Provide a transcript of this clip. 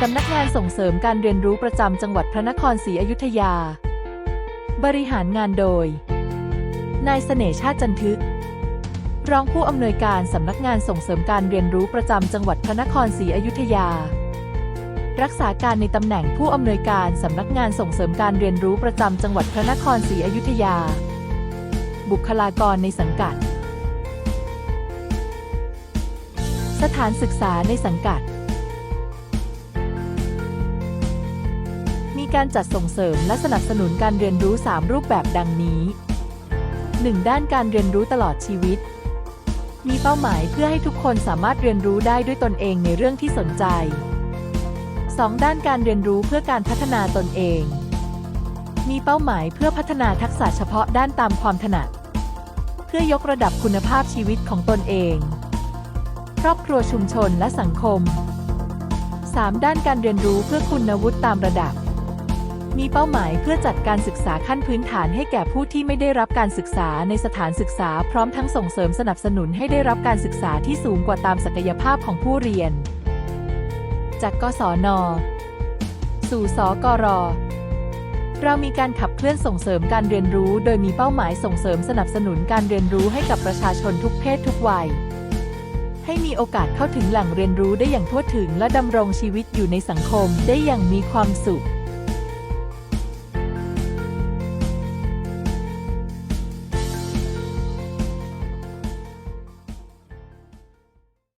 สำนักงานส่งเสริมการเรียนรู้ประจำจังหวัดพระนครศรีอยุธยา บริหารงานโดย นายเสน่ห์ชาติจันทึก รองผู้อำนวยการสำนักงานส่งเสริมการเรียนรู้ประจำจังหวัดพระนครศรีอยุธยา รักษาการในตำแหน่งผู้อำนวยการสำนักงานส่งเสริมการเรียนรู้ประจำจังหวัดพระนครศรีอยุธยา บุคลากรในสังกัด สถานศึกษาในสังกัด มีการจัดส่งเสริมและสนับสนุนการเรียนรู้ 3 รูปแบบดังนี้ 1. ด้านการเรียนรู้ตลอดชีวิต มีเป้าหมายเพื่อให้ทุกคนสามารถเรียนรู้ได้ด้วยตนเองในเรื่องที่สนใจ 2. ด้านการเรียนรู้เพื่อการพัฒนาตนเองมีเป้าหมายเพื่อพัฒนาทักษะเฉพาะด้านตามความถนัด พื่อยกระดับคุณภาพชีวิตของตนเอง ครอบครัวชุมชนและสังคม 3. ด้านการเรียนรู้เพื่อคุณวุฒิตามระดับ มีเป้าหมายเพื่อจัดการศึกษาขั้นพื้นฐานให้แก่ผู้ที่ไม่ได้รับการศึกษาในสถานศึกษา พร้อมทั้งส่งเสริมสนับสนุนให้ได้รับการศึกษาที่สูงกว่าตามศักยภาพของผู้เรียน จากกศน สู่สกร เรามีการขับเคลื่อนส่งเสริมการเรียนรู้ โดยมีเป้าหมายส่งเสริมสนับสนุนการเรียนรู้ให้กับประชาชนทุกเพศทุกวัย ให้มีโอกาสเข้าถึงแหล่งเรียนรู้ได้อย่างทั่วถึงและดำรงชีวิตอยู่ในสังคมได้อย่างมีความสุข